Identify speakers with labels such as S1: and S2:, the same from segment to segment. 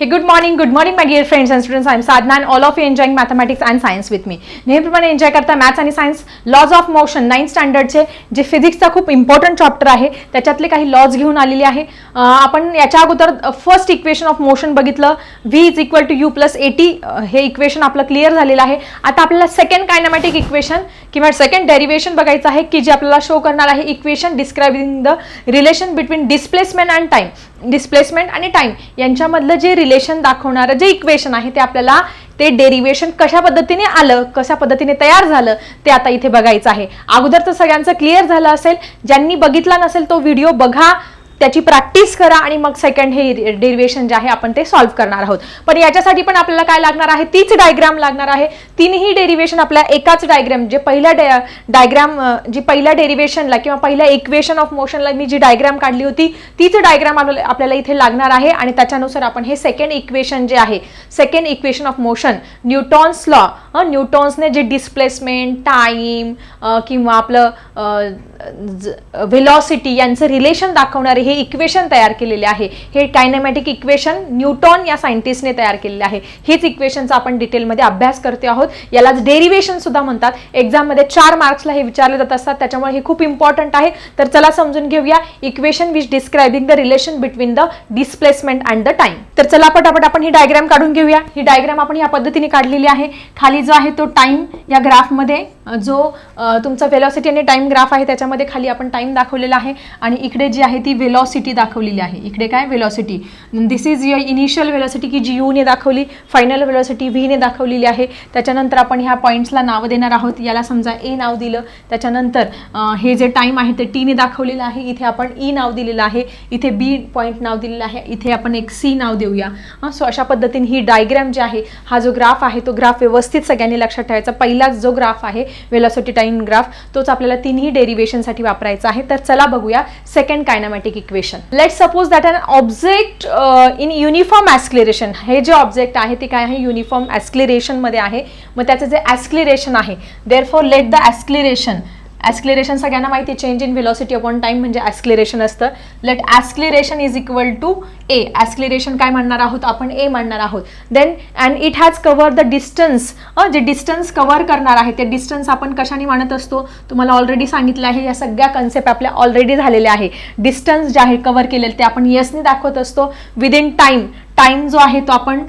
S1: Hey, good morning, good morning, my dear friends and students. I'm Sadhna and all of you enjoying mathematics and science with me. नेहमीप्रमाणे enjoy करता maths आणि science laws of motion ninth स्टँडर्डचे जे फिजिक्सचा खूप important chapter आहे त्याच्यातले काही lodge घेऊन आलेले आहे. आपण याच्या अगोदर फर्स्ट इक्वेशन ऑफ मोशन बघितलं. V is equal to U plus AT हे इक्वेशन आपलं क्लिअर झालेलं आहे. आता आपल्याला सेकंड कायनॅमॅटिक इक्वेशन किंवा सेकंड डेरिवेशन बघायचं आहे की जे आपल्याला शो करणार आहे. Equation describing the relation between displacement and time displacement आणि टाइम यांच्यामधलं जे रिलेशन दाखवणारं जे इक्वेशन आहे ते आपल्याला ते डेरिवेशन कशा पद्धतीने आलं कशा पद्धतीने तयार झालं ते आता इथे बघायचं आहे. अगोदर तर सगळ्यांचं क्लिअर झालं असेल. ज्यांनी बघितला नसेल तो व्हिडिओ बघा. त्याची प्रॅक्टिस करा आणि मग सेकंड हे डेरिवेशन जे आहे आपण ते सॉल्व्ह करणार आहोत. पण याच्यासाठी पण आपल्याला काय लागणार आहे? तीच डायग्राम लागणार आहे. तीनही डेरिवेशन आपल्या एकाच डायग्राम जे पहिल्या डायग्राम जी पहिल्या डेरिवेशनला किंवा पहिल्या इक्वेशन ऑफ मोशनला मी जी डायग्राम काढली होती तीच डायग्राम आपल्याला इथे लागणार आहे आणि त्याच्यानुसार आपण हे सेकंड इक्वेशन जे आहे second equation of motion Newton's law न्यूटॉन्सने जे डिस्प्लेसमेंट टाईम किंवा आपलं व्हेलॉसिटी यांचं रिलेशन दाखवणारे हे इक्वेशन तयार केलेले आहे. हे कायनेमॅटिक इक्वेशन न्यूटॉन या सायंटिस्टने तयार केलेले आहे. हेच इक्वेशनचा आपण डिटेलमध्ये अभ्यास करते आहोत. यालाच डेरिवेशन सुद्धा म्हणतात. एक्झाममध्ये चार मार्क्सला हे विचारले जात असतात. त्याच्यामुळे हे खूप इम्पॉर्टंट आहे. तर चला समजून घेऊया equation which describing the relation between the displacement and the time तर चला पटापट आपण ही डायग्राम काढून घेऊया. ही डायग्राम आपण या पद्धतीने काढलेली आहे. खाली जो आहे तो टाइम या ग्राफमध्ये जो तुमचा वेलॉसिटी आणि टाईम ग्राफ आहे त्याच्यामध्ये खाली आपण टाईम दाखवलेला आहे. आणि इकडे जी आहे ती वेलॉसिटी दाखवलेली आहे. इकडे काय? Velocity this is your initial velocity की जी यूने दाखवली फायनल वेलॉसिटी व्हीने दाखवलेली आहे. त्याच्यानंतर आपण ह्या पॉईंट्सला नावं देणार आहोत. याला समजा ए नाव दिलं. त्याच्यानंतर हे जे टाईम आहे ते टीने दाखवलेलं आहे. इथे आपण ई नाव दिलेलं आहे. इथे बी पॉईंट नाव दिलेलं आहे. इथे आपण एक सी नाव देऊया. सो अशा पद्धतीने ही डायग्रॅम जी आहे हा जो ग्राफ आहे तो ग्राफ व्यवस्थित सगळ्यांनी लक्षात ठेवायचा. पहिलाच जो ग्राफ आहे वेलॉसिटी टाइम ग्राफ तोच आपल्याला तिन्ही डेरिवेशनसाठी वापरायचा आहे. तर चला बघूया second kinematic equation let suppose that an object in uniform acceleration हे जे ऑब्जेक्ट आहे ते काय आहे? युनिफॉर्म ॲस्क्लेरेशनमध्ये आहे. मग त्याचं जे ॲस्क्लेरेशन आहे therefore let the acceleration acceleration सगळ्यांना माहिती change in velocity upon time म्हणजे ॲस्क्लेरेशन असतं. Let acceleration is equal to a acceleration काय म्हणणार आहोत? आपण ए म्हणणार आहोत. Then and it has cover the distance जे डिस्टन्स कव्हर करणार आहे ते डिस्टन्स आपण कशाने मानत असतो? तुम्हाला ऑलरेडी सांगितलं आहे या सगळ्या कन्सेप्ट आपल्या ऑलरेडी झालेल्या आहे. डिस्टन्स जे आहे कव्हर केलेलं ते आपण यसने दाखवत असतो. विदिन टाईम टाईम जो आहे तो आपण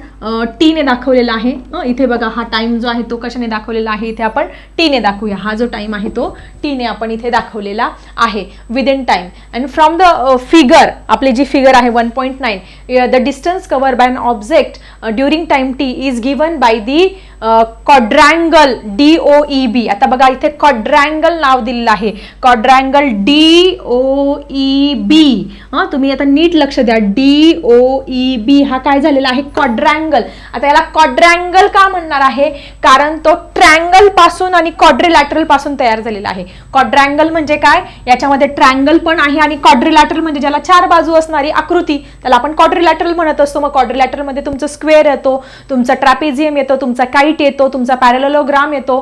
S1: टीने दाखवलेला आहे. इथे बघा हा टाईम जो आहे तो कशाने दाखवलेला आहे? इथे आपण टीने दाखवूया. हा जो टाईम आहे तो टीने आपण इथे दाखवलेला आहे. Within time and from the figure आपली जी फिगर आहे one point nine the distance cover by an object during time T is given by the quadrangle D O E B आता बघा इथे कॉड्रँगल नाव दिलेलं आहे. कॉड्रँगल डी ओ ई बी हां तुम्ही आता नीट लक्ष द्या. डी ओ ई बी हा काय झालेला आहे? कॉड्रँगल क्वाड्रँगल आता याला क्वाड्रँगल का म्हणणार आहे? कारण तो ट्रँगलपासून आणि क्वाड्रिलॅटरलपासून तयार झालेला आहे. क्वाड्रँगल म्हणजे काय? याच्यामध्ये ट्रँगल पण आहे आणि क्वाड्रिलॅटरल म्हणजे ज्याला चार बाजू असणारी आकृती त्याला आपण क्वाड्रिलॅटरल म्हणत असतो. मग क्वाड्रिलॅटरलमध्ये तुमचं स्क्वेअर येतो तुमचा ट्रॅपेझियम येतो तुमचा काईट येतो तुमचा पॅरेलोग्राम येतो.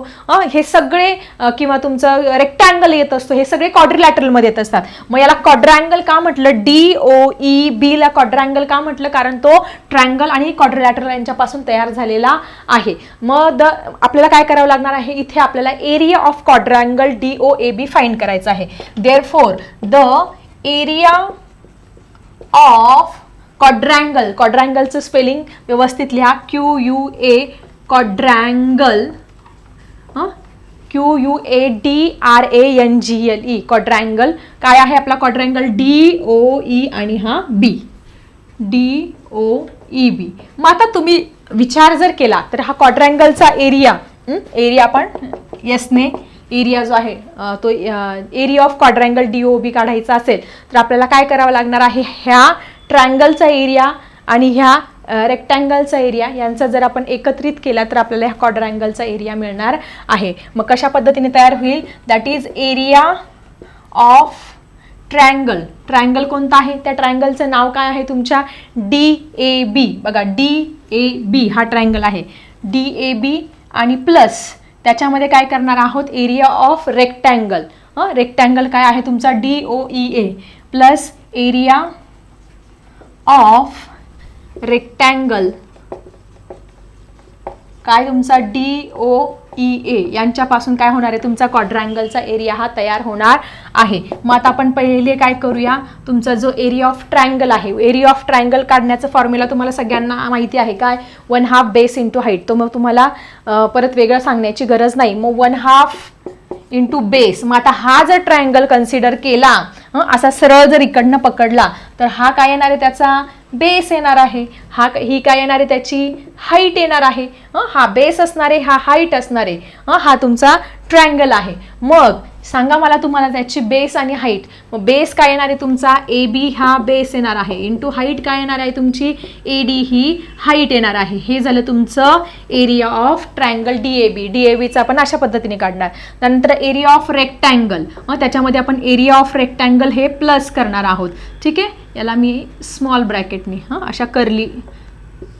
S1: हे सगळे किंवा तुमचं रेक्टँगल येत असतो हे सगळे क्वाड्रिलॅटरलमध्ये येत असतात. मग याला क्वाड्रँगल का म्हटलं? डी ओ ई बी ला क्वाड्रँगल का म्हटलं? कारण तो ट्रँगल आणि क्वाड्रिलॅटरल यांच्यापासून तयार झालेला आहे. मग द आपल्याला काय करावं लागणार आहे? इथे आपल्याला area of quadrangle D O A B find करायचं आहे. Therefore the area of quadrangle क्वाड्रँगलचं spelling व्यवस्थित लिहा. Q U A quadrangle Q U A D R A N G L E quadrangle काय आहे आपला क्वाड्रँगल डी ओ ई आणि हा B D O E बी मग आता तुम्ही विचार जर केला तर हा क्वाड्रँगलचा एरिया एरिया आपण यसने एरिया जो आहे तो area of quadrangle D O B काढायचा असेल तर आपल्याला काय करावं लागणार आहे? ह्या ट्रँगलचा एरिया आणि ह्या रेक्टँगलचा एरिया यांचा जर आपण एकत्रित केला तर आपल्याला ह्या क्वाड्रँगलचा एरिया मिळणार आहे. मग कशा पद्धतीने तयार होईल? That is area of triangle. Triangle कोणता आहे? त्या ट्रँगलचं नाव काय आहे तुमच्या? डी ए बी बघा डी ए बी हा ट्रँगल आहे. डी ए बी आणि प्लस त्याच्यामध्ये काय करणार आहोत? एरिया ऑफ रेक्टँगल हां? रेक्टँगल काय आहे तुमचा? D O E A plus area of rectangle काय तुमचा डी ओ ई ए यांच्यापासून काय होणार आहे? तुमचा क्वाड्रँगलचा एरिया हा तयार होणार आहे. मग आता आपण पहिले काय करूया? तुमचा जो एरिया ऑफ ट्रायंगल आहे एरिया ऑफ ट्रायंगल काढण्याचा फॉर्म्युला तुम्हाला सगळ्यांना माहिती आहे काय? One half base into height तो मग तुम्हाला परत वेगळं सांगण्याची गरज नाही. मग वन हाफ इंटू बेस मग आता हा जर ट्रायंगल कन्सिडर केला असा सरळ जर इकडनं पकडला तर हा काय येणार आहे त्याचा? बेस येणार आहे. हा ही काय येणार आहे त्याची? हाईट येणार आहे. हा बेस असणारे हा हाईट असणारे हा तुमचा ट्रँगल आहे. मग सांगा मला तुम्हाला त्याची बेस आणि हाईट मग बेस काय येणार आहे तुमचा? ए बी हा बेस येणार आहे. इंटू हाईट काय येणार आहे तुमची? ए डी ही हाईट येणार आहे. हे झालं तुमचं area of triangle D A B D A बीचा आपण अशा पद्धतीने काढणार. त्यानंतर एरिया ऑफ रेक्टँगल त्याच्यामध्ये आपण एरिया ऑफ रेक्टँगल हे प्लस करणार आहोत. ठीक आहे? याला मी स्मॉल ब्रॅकेटने हां अशा करली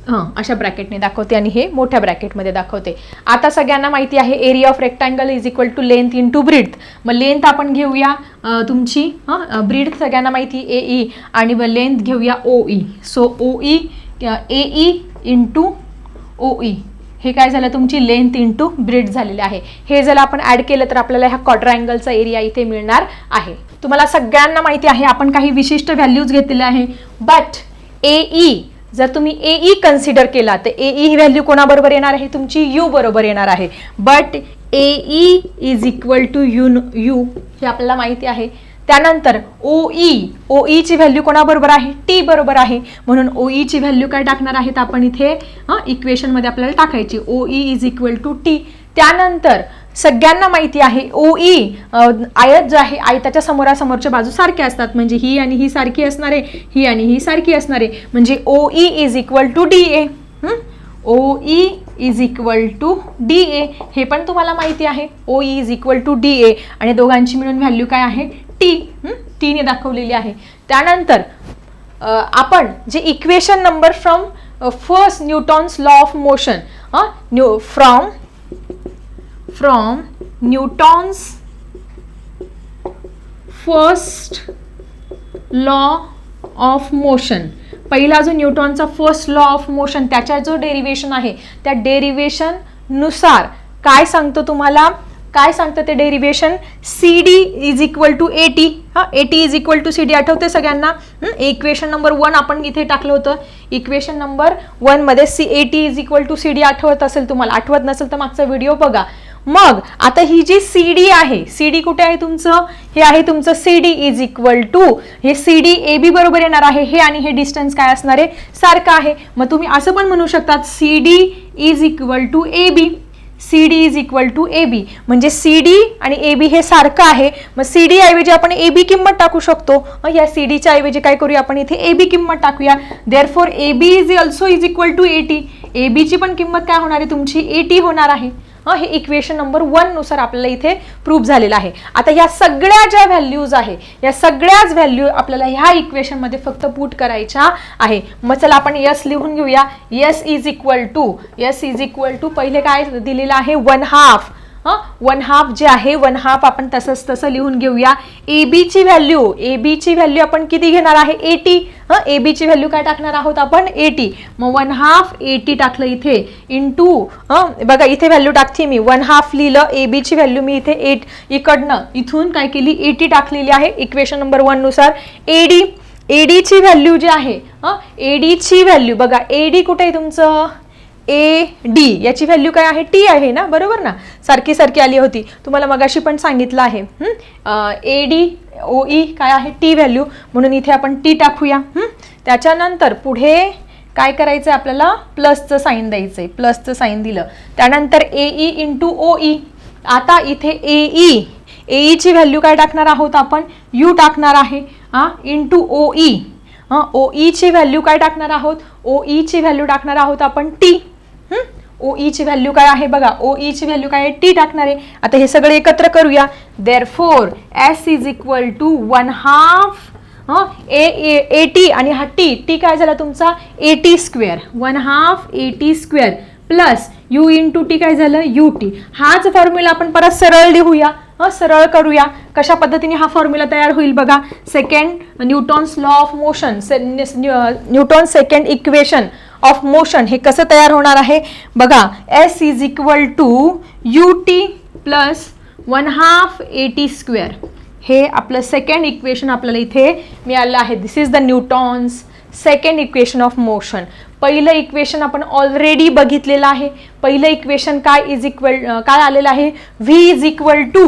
S1: हां अशा ब्रॅकेटने दाखवते आणि हे मोठ्या ब्रॅकेटमध्ये दाखवते. आता सगळ्यांना माहिती आहे area of rectangle is equal to length into breadth मग लेंथ आपण घेऊया तुमची हां ब्रीड सगळ्यांना माहिती ए ई आणि मग लेंथ घेऊया O E so O E A E into O E हे काय झालं? तुमची लेंथ इंटू ब्रिड झालेली आहे. हे जर आपण ॲड केलं तर आपल्याला ह्या क्वाड्रँगलचा एरिया इथे मिळणार आहे. तुम्हाला सगळ्यांना माहिती आहे आपण काही विशिष्ट व्हॅल्यूज घेतलेले आहे. बट ए ई जर तुम्ही ए ई कन्सिडर केला तर ए ई ही व्हॅल्यू कोणाबरोबर येणार आहे? तुमची यू बरोबर येणार आहे. But A E is equal to U U हे आपल्याला माहिती आहे. त्यानंतर ओ ई ओ ईची व्हॅल्यू कोणाबरोबर आहे? टी बरोबर आहे. म्हणून ओ ईची व्हॅल्यू काय टाकणार आहेत? आपण इथे इक्वेशनमध्ये आपल्याला टाकायची. O E is equal to T त्यानंतर सगळ्यांना माहिती आहे. ओ ई आयत जो आहे आयताच्या समोरासमोरच्या बाजू सारख्या असतात. म्हणजे ही आणि ही सारखी असणार आहे ही आणि ही सारखी असणार. आहे म्हणजे O E is equal to D A O E is equal to D A हे पण तुम्हाला माहिती आहे. O E is equal to D A आणि दोघांची मिळून व्हॅल्यू काय आहे? टी टीने दाखवलेली आहे. त्यानंतर आपण जे equation number from first Newton's law of motion new from from Newton's first law of motion पहिला जो न्यूटॉनचा फर्स्ट लॉ ऑफ मोशन त्याच्या जो डेरिवेशन आहे त्या डेरिवेशननुसार काय सांगतो तुम्हाला? काय सांगतं ते derivation C D is equal to A T हां A T is equal to C D आठवते सगळ्यांना? इक्वेशन नंबर वन आपण इथे टाकलं होतं. इक्वेशन नंबर वनमध्ये C A T is equal to C D आठवत असेल तुम्हाला. आठवत नसेल तर मागचा व्हिडिओ बघा. मग आता ही जी सी डी आहे सी डी कुठे आहे तुमचं? हे आहे तुमचं C D is equal to हे सी डी ए बी बरोबर येणार आहे हे आणि हे डिस्टन्स काय असणार आहे? सारखं आहे. मग तुम्ही असं पण म्हणू शकतात C D is equal to A B C D is equal to A B म्हणजे सी डी आणि ए बी हे सारखं आहे. मग सी डी ऐवजी आपण ए बी किंमत टाकू शकतो. मग या सी डीच्या ऐवजी काय करूया आपण? इथे ए बी किंमत टाकूया. Therefore A B is also is equal to A T A बीची पण किंमत काय होणार आहे? तुमची ए टी होणार आहे. हे इक्वेशन नंबर वननुसार आपल्याला इथे प्रूव्ह झालेलं आहे. आता या सगळ्या ज्या व्हॅल्यूज आहे या सगळ्याच व्हॅल्यू आपल्याला ह्या इक्वेशनमध्ये फक्त पुट करायच्या आहे. मग चला आपण यस लिहून घेऊया. S is equal to S is equal to पहिले काय दिलेलं आहे? वन हाफ हां? वन हाफ जे आहे वन हाफ आपण तसंच तसं लिहून घेऊया. ए बीची व्हॅल्यू ए बीची व्हॅल्यू आपण किती घेणार आहे? ए टी हां ए बीची व्हॅल्यू काय टाकणार आहोत आपण? ए टी मग वन हाफ एटी टाकलं इथे. इन टू हां? बघा इथे व्हॅल्यू टाकते मी. वन हाफ लिहिलं ए बीची व्हॅल्यू मी इथे एट इकडनं इथून काय केली? ए टी टाकलेली आहे. इक्वेशन नंबर वननुसार ए डी ए डीची व्हॅल्यू जी आहे हां? ए व्हॅल्यू बघा ए डी कुठे आहे तुमचं? ए डी याची व्हॅल्यू काय आहे? टी आहे ना? बरोबर ना? सारखी सारखी आली होती. तुम्हाला मगाशी पण सांगितलं आहे. ए डी ओ ई काय आहे? टी व्हॅल्यू म्हणून इथे आपण टी टाकूया. त्याच्यानंतर पुढे काय करायचं आहे आपल्याला प्लसचं साईन द्यायचं आहे प्लसचं साईन दिलं. त्यानंतर A E into O E आता इथे ए ई ए ईची व्हॅल्यू काय टाकणार आहोत आपण? यू टाकणार आहे. हां? इंटू ओ ई हां? ओ ईची व्हॅल्यू काय टाकणार आहोत? ओ ईची व्हॅल्यू टाकणार आहोत आपण टी ओ ईची व्हॅल्यू काय आहे बघा ओ ईची व्हॅल्यू काय आहे? टी टाकणार. आहे आता हे सगळे एकत्र करूया. Therefore S is equal to one half hmm A A T आणि हा टी टी काय झाला तुमचा? A T square one half A T square plus U into T काय झालं? यू टी हाच फॉर्म्युला आपण परत सरळ लिहूया. हं, सरळ करूया. कशा पद्धतीने हा फॉर्म्युला तयार होईल बघा? Second Newton's law of motion say Newton second equation of motion हे कसं तयार होणार आहे? बघा S is equal to U T plus one half A T square हे आपलं सेकंड इक्वेशन आपल्याला इथे मिळालं आहे. This is the Newton's second equation of motion पहिलं इक्वेशन आपण ऑलरेडी बघितलेलं आहे. पहिलं इक्वेशन काय इज इक्वल काय आलेलं आहे? V is equal to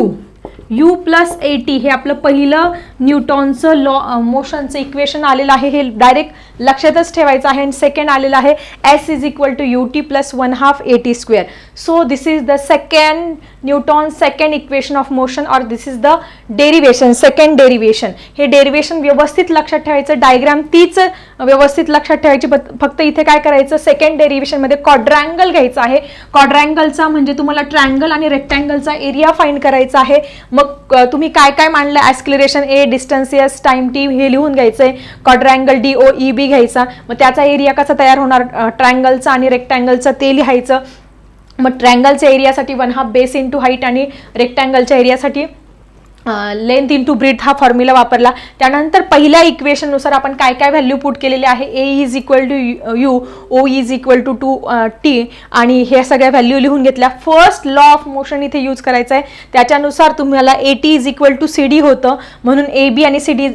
S1: U plus A T हे आपलं पहिलं न्यूटॉनचं लॉ मोशनचं इक्वेशन आलेलं आहे. हे डायरेक्ट लक्षातच ठेवायचं आहे. अँड सेकंड आलेलं आहे. S is equal to U T plus one half A T square so this is the second Newton second equation of motion और this is the derivation second derivation हे derivation व्यवस्थित लक्षात ठेवायचं. Diagram तीच व्यवस्थित लक्षात ठेवायची. फक्त- फक्त इथे काय करायचं? सेकंड डेरिवेशनमध्ये कॉड्रँगल घ्यायचा आहे. कॉड्रँगलचा म्हणजे तुम्हाला ट्रँगल आणि रेक्टँगलचा एरिया फाईंड करायचा आहे. मग तुम्ही काय काय मांडलं? Acceleration A distance S time T हे लिहून घ्यायचं आहे कॉड्रँगल डी ओ ई बी घ्यायचा. मग त्याचा एरिया कसा तयार होणार? ट्रँगलचा आणि रेक्टँगलचा ते लिहायचं. मग ट्रँगलच्या एरियासाठी one half base into height आणि रेक्टँगलच्या एरियासाठी लेंथ टू ब्रीथ हा फॉर्म्युला वापरला. त्यानंतर पहिल्या इक्वेशननुसार आपण काय काय व्हॅल्यू पुट केलेले आहे? A is equal to U O is equal to to T आणि हे सगळ्या व्हॅल्यू लिहून घेतल्या. फर्स्ट लॉ ऑफ मोशन इथे यूज करायचं आहे. त्याच्यानुसार तुम्हाला A T is equal to C D होतं. म्हणून ए बी आणि सी डी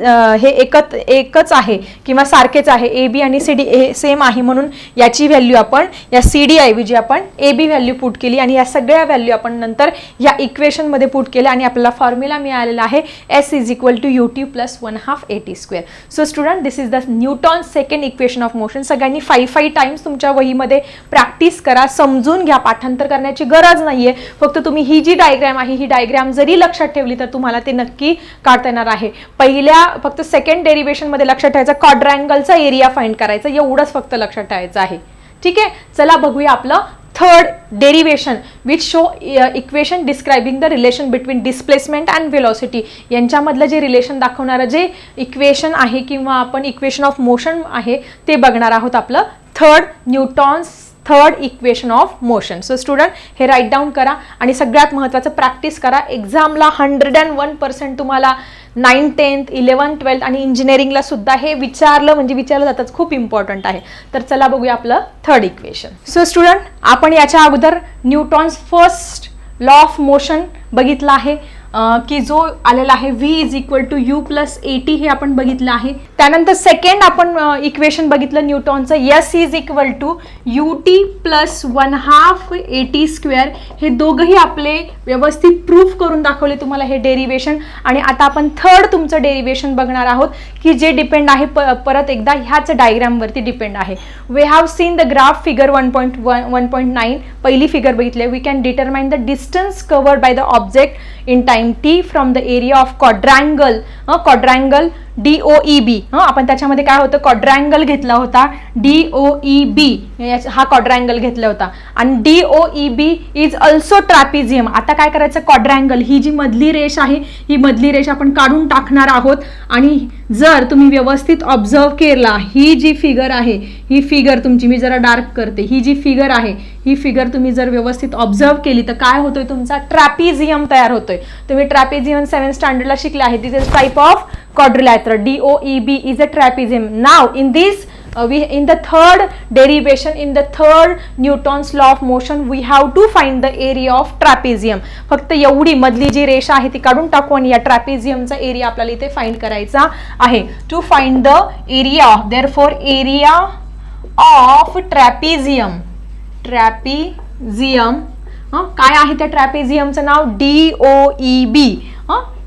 S1: हे एकच एकच आहे किंवा सारखेच आहे. ए बी आणि सी डी हे सेम आहे. म्हणून याची व्हॅल्यू आपण या सी डी ऐवजी आपण ए बी व्हॅल्यू पुट केली आणि या सगळ्या व्हॅल्यू आपण नंतर या इक्वेशनमध्ये पुट केल्या आणि आपल्याला फॉर्म्युला मिळालेला आहे. S is equal to U T plus one half A T square so student this is the Newton second equation of motion सगळ्यांनी फाईव्ह फाईव्ह टाइम्स तुमच्या वहीमध्ये प्रॅक्टिस करा. समजून घ्या. पाठांतर करण्याची गरज नाहीये. फक्त तुम्ही ही जी डायग्रॅम आहे ही डायग्रॅम जरी लक्षात ठेवली तर तुम्हाला ते नक्की काढता येणार आहे. पहिल्या फक्त सेकंड डेरिवेशनमध्ये लक्षात ठेवायचं. कॉड्रँगलचा एरिया फाइंड करायचा. एवढंच फक्त लक्षात ठेवायचं आहे. ठीक आहे? चला बघूया आपलं third derivation which show equation describing the relation between displacement and velocity यांच्यामधलं जे रिलेशन दाखवणारं जे इक्वेशन आहे किंवा आपण इक्वेशन ऑफ मोशन आहे ते बघणार आहोत आपलं. Third Newton's third equation of motion so student हे राईट डाऊन करा आणि सगळ्यात महत्त्वाचं प्रॅक्टिस करा. एक्झामला हंड्रेड अँड वन पर्सेंट तुम्हाला नाईन टेन्थ इलेवन ट्वेल्थ आणि इंजिनिअरिंगला सुद्धा हे विचारलं म्हणजे विचारलं जातंच खूप इम्पॉर्टंट आहे. तर चला बघूया आपलं थर्ड इक्वेशन सो स्टुडंट आपण याच्या अगोदर Newton's first law of motion बघितलं आहे. की जो आलेला आहे V is equal to U plus A T हे आपण बघितलं आहे. त्यानंतर सेकंड आपण इक्वेशन बघितलं न्यूटॉनचं S is equal to U T plus one half A T square हे दोघंही आपले व्यवस्थित प्रूफ करून दाखवले तुम्हाला हे डेरिवेशन आणि आता आपण थर्ड तुमचं डेरिवेशन बघणार आहोत की जे डिपेंड आहे प परत एकदा ह्याच डायग्रामवरती डिपेंड आहे. We have seen the graph figure one point one one point nine पहिली फिगर बघितली we can determine the distance covered by the object in time 90 from the area of quadrangle. Uh, quadrangle O E B आपण त्याच्यामध्ये काय होतं? कॉड्रँगल घेतला होता. D O E बी हा कॉड्रँगल घेतला होता. आणि D O E B is also trapezium आता काय करायचं? कॉड्रँगल ही जी मधली रेष आहे ही मधली रेष आपण काढून टाकणार आहोत. आणि जर तुम्ही व्यवस्थित ऑब्झर्व केला ही जी फिगर आहे ही फिगर तुमची मी जरा डार्क करते. ही जी फिगर आहे ही फिगर तुम्ही जर व्यवस्थित ऑब्झर्व केली तर काय होतोय तुमचा? ट्रॅपिझियम तयार होतोय. तुम्ही ट्रॅपिझियम सेवन स्टँडर्डला शिकले आहे. This is type of quadrilateral DOEB is a trapezium. Now in this uh, we in the third derivation in the third Newton's law of motion we have to find the area of trapezium. फक्त एवढी मधली जी रेषा आहे ती काढून टाकू आणि या ट्रॅपेझियमचा एरिया आपल्याला इथे फाइंड करायचा आहे to find the area therefore area of trapezium trapezium काय आहे त्या ट्रॅपेझियमचं नाव D O E B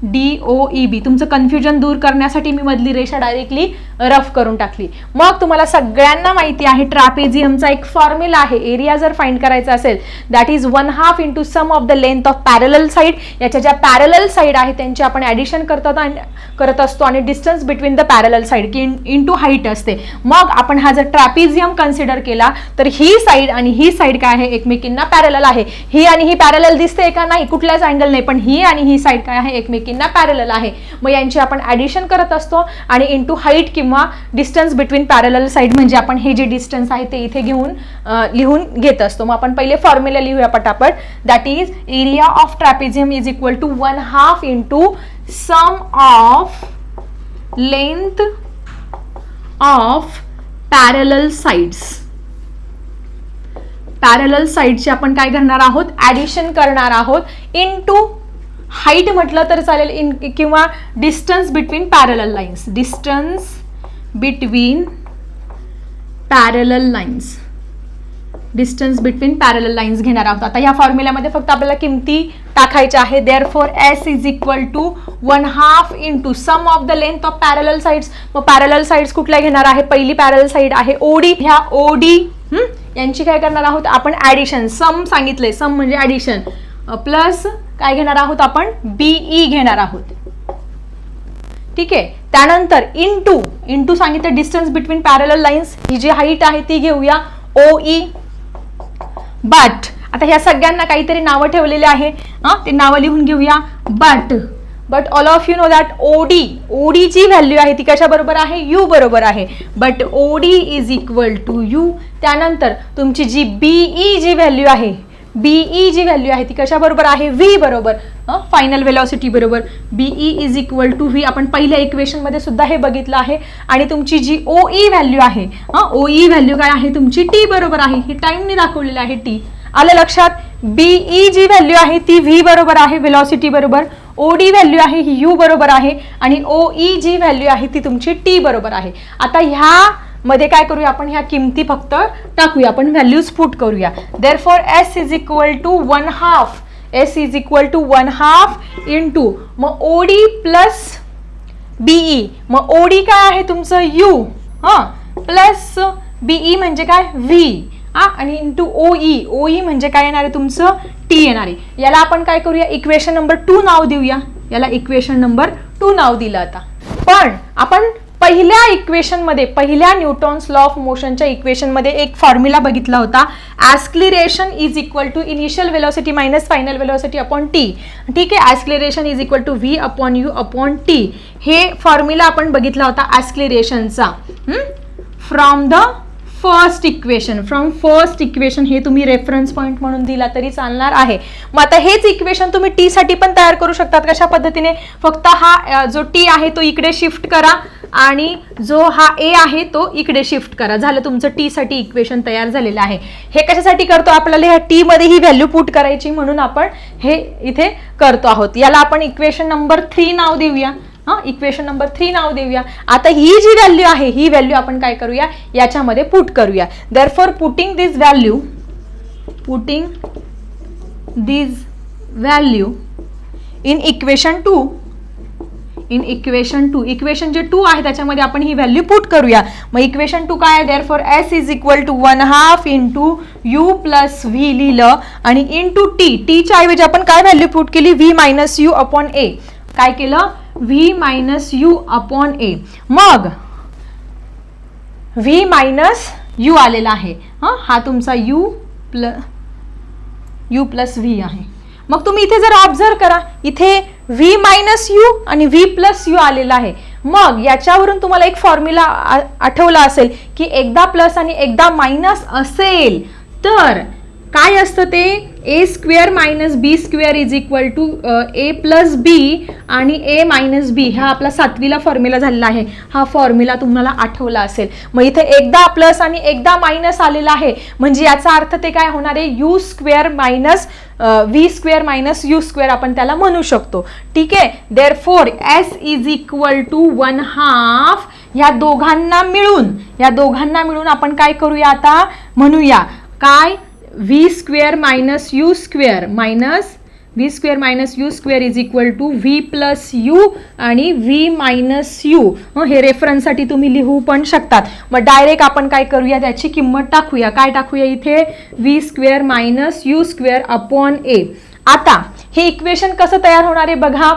S1: D O E B तुमचं कन्फ्युजन दूर करण्यासाठी मी मधली रेषा डायरेक्टली रफ करून टाकली. मग तुम्हाला सगळ्यांना माहिती आहे ट्रॅपेझियमचा एक फॉर्म्युला आहे. एरिया जर फाइंड करायचा असेल that is one half into sum of the length of parallel side याच्या ज्या पॅरल साईड आहे त्यांची आपण ॲडिशन करतात आणि करत असतो आणि distance between the parallel side की इंटू हाईट असते. मग आपण हा जर ट्रॅपिझियम कन्सिडर केला तर ही साईड आणि ही साईड काय आहे? एकमेकींना पॅरल आहे. ही आणि ही पॅरल दिसते का नाही? कुठल्याच अँगल नाही पण ही आणि ही साईड काय आहे? एकमेकींना पॅरल आहे. मग यांची आपण ॲडिशन करत असतो आणि इंटू हाईट किंवा किंवा डिस्टन्स बिटवीन पॅरल साईड म्हणजे आपण हे जे डिस्टन्स आहे ते इथे घेऊन लिहून घेत असतो. मग आपण पहिले फॉर्म्युला लिहूया पटापट. That is area of trapezium is equal to one half into sum of length of parallel sides parallel साईडची आपण काय करणार आहोत? ॲडिशन करणार आहोत. इन टू हाईट म्हटलं तर चालेल. इन किंवा distance between parallel lines distance between parallel lines distance between parallel lines घेणार आहोत. आता या फॉर्म्युल्यामध्ये फक्त आपल्याला किमती टाकायच्या आहे therefore S is equal to one half into sum of the length of parallel sides मग पॅरल साईड्स कुठल्या घेणार आहे? पहिली पॅरल साईड आहे ओडी ह्या ओडी यांची काय करणार आहोत? आपण ॲडिशन सम सांगितले सम म्हणजे ॲडिशन प्लस काय घेणार आहोत आपण? बीई घेणार आहोत. ठीक आहे? त्यानंतर इन टू इन टू सांगितलं डिस्टन्स बिटवीन पॅरल लाईन्स ही जी हाईट आहे ती घेऊया ओ ई बट आता ह्या सगळ्यांना काहीतरी नावं ठेवलेले आहे. हां? ते नावं लिहून घेऊया. But but all of you know that OD OD G value आहे ती कशा बरोबर आहे? यू बरोबर आहे. But OD is equal to U त्यानंतर तुमची जी बीई जी व्हॅल्यू आहे बीई जी व्हॅल्यू आहे ती कशा बरोबर आहे? व्ही बरोबर. फायनल वेलॉसिटी बरोबर. B E is equal to V आपण पहिल्या इक्वेशनमध्ये सुद्धा हे बघितलं आहे. आणि तुमची जी ओ ई व्हॅल्यू आहे ओ ई व्हॅल्यू काय आहे? तुमची टी बरोबर आहे. ही टाइमने दाखवलेली आहे टी आलं लक्षात? बीई जी व्हॅल्यू आहे ती व्ही बरोबर आहे वेलॉसिटी बरोबर. ओ डी व्हॅल्यू आहे ही यू बरोबर आहे. आणि ओ ई जी व्हॅल्यू आहे ती तुमची टी बरोबर आहे. आता ह्या मध्ये काय करूया आपण? ह्या किमती फक्त टाकूया. आपण व्हॅल्यूज पुट करूया. Therefore S is equal to one half S is equal to one half into मग ओ डी प्लस बीई मग ओडी काय आहे तुमचं? यू हां? प्लस बीई म्हणजे काय? व्ही हा? आणि into O E O E म्हणजे काय येणार आहे तुमचं? टी येणार आहे. याला आपण काय करूया? इक्वेशन नंबर टू नाव देऊया. याला इक्वेशन नंबर टू नाव दिलं आता. पण आपण पहिल्या इक्वेशनमध्ये पहिल्या न्यूटॉन्स लॉ ऑफ मोशनच्या इक्वेशनमध्ये एक फॉर्म्युला बघितला होता. Acceleration is equal to initial velocity minus final velocity upon T ठीक आहे? Acceleration is equal to V upon U upon T हे फॉर्म्युला आपण बघितला होता ॲस्क्लिरेशनचा from the first equation from first equation हे तुम्ही रेफरन्स पॉईंट म्हणून दिला तरी चालणार आहे. मग आता हेच इक्वेशन तुम्ही टीसाठी पण तयार करू शकतात कशा पद्धतीने? फक्त हा जो टी आहे तो इकडे शिफ्ट करा. आणि जो हा ए आहे तो इकडे शिफ्ट करा. झालं तुमचं टी साठी इक्वेशन तयार झालेलं आहे. हे कशासाठी करतो आपल्याला? ह्या टी मध्ये ही व्हॅल्यू पुट करायची म्हणून आपण हे इथे करतो आहोत. याला आपण इक्वेशन नंबर थ्री नाव देऊया. हा इक्वेशन नंबर थ्री नाव देऊया. आता ही जी व्हॅल्यू आहे ही व्हॅल्यू आपण काय करूया? याच्यामध्ये पुट करूया. Therefore putting this value putting this value in equation two in equation two equation जे टू आहे त्याच्यामध्ये आपण ही व्हॅल्यू पुट करूया. मग इक्वेशन टू काय आहे? Therefore S is equal to one half into U plus V लिहिलं. आणि इन टू टी टीच्या ऐवजी आपण काय व्हॅल्यू पुट केली? V minus U upon A काय केलं? V minus U upon A मग व्ही मायनस यू आलेला आहे. हां? हा तुमचा यू प्ल यू प्लस व्ही आहे. मग तुम्ही इथे जर ऑब्झर्व करा इथे व्ही मायनस यू आणि व्ही प्लस यू आलेला आहे. मग याच्यावरून तुम्हाला एक फॉर्म्युला आठवला असेल की एकदा प्लस आणि एकदा मायनस असेल तर काय असतं ते? A square minus B square is equal to A plus B आणि ए मायनस बी हा आपला सातवीला फॉर्म्युला झालेला आहे. हा फॉर्म्युला तुम्हाला आठवला असेल. मग इथे एकदा प्लस आणि एकदा मायनस आलेला आहे. म्हणजे याचा अर्थ ते काय होणार आहे? U square minus V square minus U square आपण त्याला म्हणू शकतो. ठीक आहे? Therefore S is equal to one half ह्या दोघांना मिळून या दोघांना मिळून आपण काय करूया आता? म्हणूया. काय? V square minus U square minus V square minus U square is equal to V plus U आणि व्ही मायनस यू हे रेफरन्ससाठी तुम्ही लिहू पण शकतात. मग डायरेक्ट आपण काय करूया त्याची किंमत टाकूया. काय टाकूया इथे? V square minus U square upon A आता हे इक्वेशन कसं तयार होणार आहे बघा.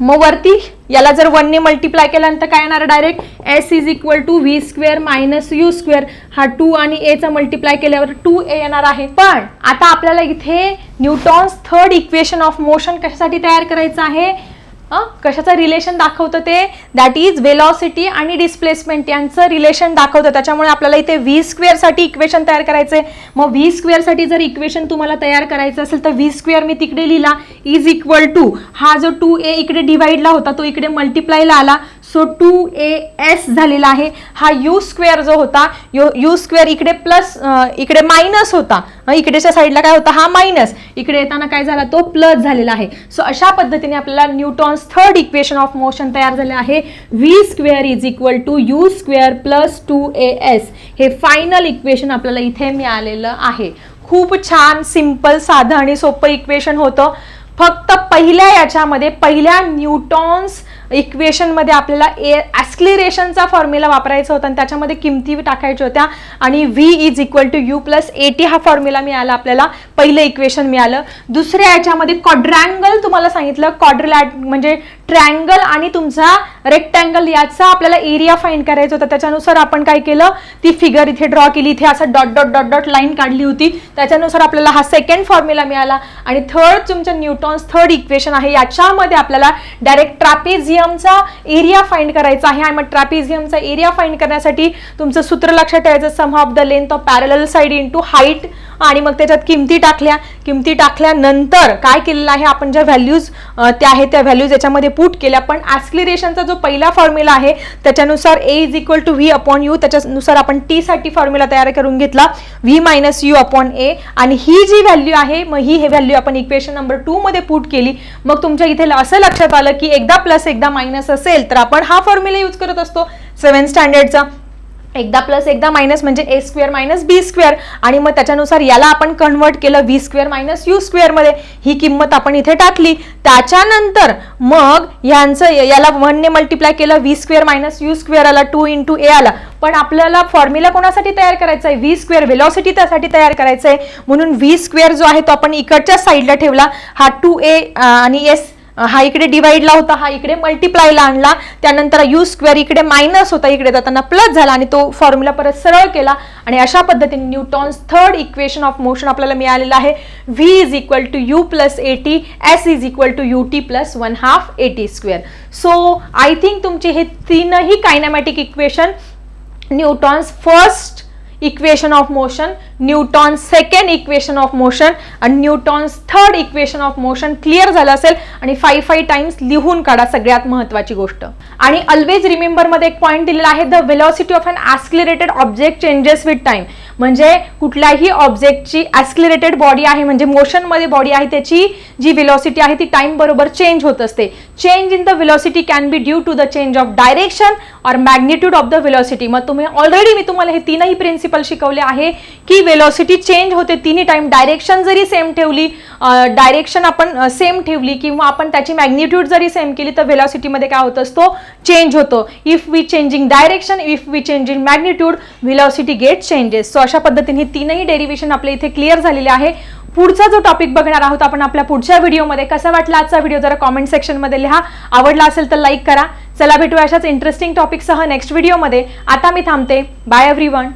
S1: मग वरती याला जर वनने मल्टिप्लाय केल्यानंतर काय येणार direct S is equal to V square minus U square हा टू आणि एचा मल्टिप्लाय केल्यावर टू ए येणार आहे. पण आता आपल्याला इथे Newton's third equation of motion कशासाठी तयार करायचं आहे? कशाचं रिलेशन दाखवतं ते? दॅट इज वेलॉसिटी आणि डिस्प्लेसमेंट यांचं रिलेशन दाखवतं. त्याच्यामुळे आपल्याला इथे व्ही स्क्वेअरसाठी इक्वेशन तयार करायचंय. मग व्ही स्क्वेअरसाठी जर इक्वेशन तुम्हाला तयार करायचं असेल तर व्ही स्क्वेअर मी तिकडे लिहिला इज इक्वल टू हा जो टू ए इकडे डिवाइडला होता तो इकडे मल्टिप्लायला आला. सो टू ए एस झालेला आहे. हा यू स्क्वेअर जो होता यू यू स्क्वेअर इकडे प्लस इकडे मायनस होता. इकडेच्या साईडला काय होता? हा मायनस इकडे येताना काय झाला? तो प्लस झालेला आहे. सो अशा पद्धतीने आपल्याला Newton's third equation of motion तयार झाले आहे. V square is equal to U square plus two A S हे फायनल इक्वेशन आपल्याला इथे मिळालेलं आहे. खूप छान सिंपल साधं आणि सोपं इक्वेशन होतं. फक्त पहिल्या याच्यामध्ये पहिल्या न्यूटॉन्स इक्वेशनमध्ये आपल्याला ए ॲस्क्लिरेशनचा फॉर्म्युला वापरायचा होता आणि त्याच्यामध्ये किमती टाकायच्या होत्या आणि V is equal to U plus A T हा फॉर्म्युला मिळाला आपल्याला पहिलं इक्वेशन मिळालं. दुसऱ्या याच्यामध्ये कॉड्रँगल तुम्हाला सांगितलं. कॉड्रलॅट म्हणजे ट्रँगल आणि तुमचा रेक्टँगल याचा आपल्याला एरिया फाईंड करायचा होता. त्याच्यानुसार आपण काय केलं? ती फिगर इथे ड्रॉ केली. इथे असं dot dot dot dot line काढली होती. त्याच्यानुसार आपल्याला हा सेकंड फॉर्म्युला मिळाला. आणि थर्ड तुमचं न्यूटॉन्स थर्ड इक्वेशन आहे. याच्यामध्ये आपल्याला डायरेक्ट ट्रॅपेझियमचा एरिया फाईंड करायचा आहे. आणि मग ट्रॅपेझियमचा एरिया फाईंड करण्यासाठी तुमचं सूत्र लक्षात ठेवायचं sum of the length of parallel side into height आणि मग त्याच्यात किमती टाकल्या. किमती टाकल्यानंतर काय केलेलं आहे? आपण ज्या व्हॅल्यूज त्या आहेत त्या व्हॅल्यूज याच्यामध्ये पुट केल्या. पण ॲस्क्लिरेशनचा जो पहिला फॉर्म्युला आहे त्याच्यानुसार A is equal to V upon U त्याच्यानुसार आपण टी साठी फॉर्म्युला तयार करून घेतला. V minus U upon A आणि ही जी व्हॅल्यू आहे मग ही हे व्हॅल्यू आपण इक्वेशन नंबर टू मध्ये पुट केली. मग तुमच्या इथे असं लक्षात आलं की एकदा प्लस एकदा मायनस असेल तर आपण हा फॉर्म्युला यूज करत असतो. सेवन स्टँडर्डचा एकदा प्लस एकदा मायनस म्हणजे A square minus B square आणि मग त्याच्यानुसार याला आपण कन्वर्ट केलं व्ही स्क्वेअर मायनस यू स्क्वेअरमध्ये ही किंमत आपण इथे टाकली. त्याच्यानंतर मग ह्यांचं याला वनने मल्टिप्लाय केलं V square minus U square आला टू इंटू ए आला. पण आपल्याला फॉर्म्युला कोणासाठी तयार करायचा आहे व्ही स्क्वेअर वेलॉसिटी त्यासाठी तयार करायचं आहे म्हणून व्ही स्क्वेअर जो आहे तो आपण इकडच्या साईडला ठेवला. हा टू ए आणि एस हा इकडे डिवाइडला होता हा इकडे मल्टिप्लायला आणला. त्यानंतर यू स्क्वेअर इकडे मायनस होता इकडे जाताना प्लस झाला आणि तो फॉर्म्युला परत सरळ केला. आणि अशा पद्धतीने Newton's third equation of motion आपल्याला मिळालेलं आहे. V is equal to U plus A T S is equal to U T plus one half A T square so I think तुमचे हे तीनही kinematic equation Newton's first equation of motion Newton second equation of motion आणि Newton's third equation of motion clear झालं असेल आणि five five times लिहून काढा सगळ्यात महत्वाची गोष्ट. आणि ऑलवेज रिमेंबरमध्ये एक पॉईंट दिलेला आहे the velocity of an accelerated object changes with time म्हणजे कुठल्याही ऑब्जेक्टची ॲस्क्लिरेटेड बॉडी आहे म्हणजे मोशनमध्ये बॉडी आहे त्याची जी विलॉसिटी आहे ती टाइम बरोबर चेंज होत असते. Change in the velocity can be due to the change of direction or magnitude of the velocity मग तुम्ही ऑलरेडी मी तुम्हाला हे तीनही प्रिन्सिपल शिकवले आहे की वेलॉसिटी चेंज होते तिन्ही टाइम डायरेक्शन जरी सेम ठेवली डायरेक्शन आपण सेम ठेवली किंवा आपण त्याची मॅग्निट्यूड जरी सेम केली तर वेलॉसिटीमध्ये काय होत असतो? चेंज होतो. If we changing direction if we changing magnitude velocity get changes so अशा पद्धतीने तीनही डेरिव्हेशन आपल्या इथे क्लिअर झालेले आहे. पुढचा जो टॉपिक बघणार आहोत आपण आपल्या पुढच्या व्हिडिओमध्ये कसा वाटला आजचा व्हिडिओ जरा कॉमेंट सेक्शनमध्ये लिहा. आवडला असेल तर लाईक करा. चला भेटू अशाच इंटरेस्टिंग टॉपिकसह नेक्स्ट व्हिडिओमध्ये आता मी थांबते. Bye every one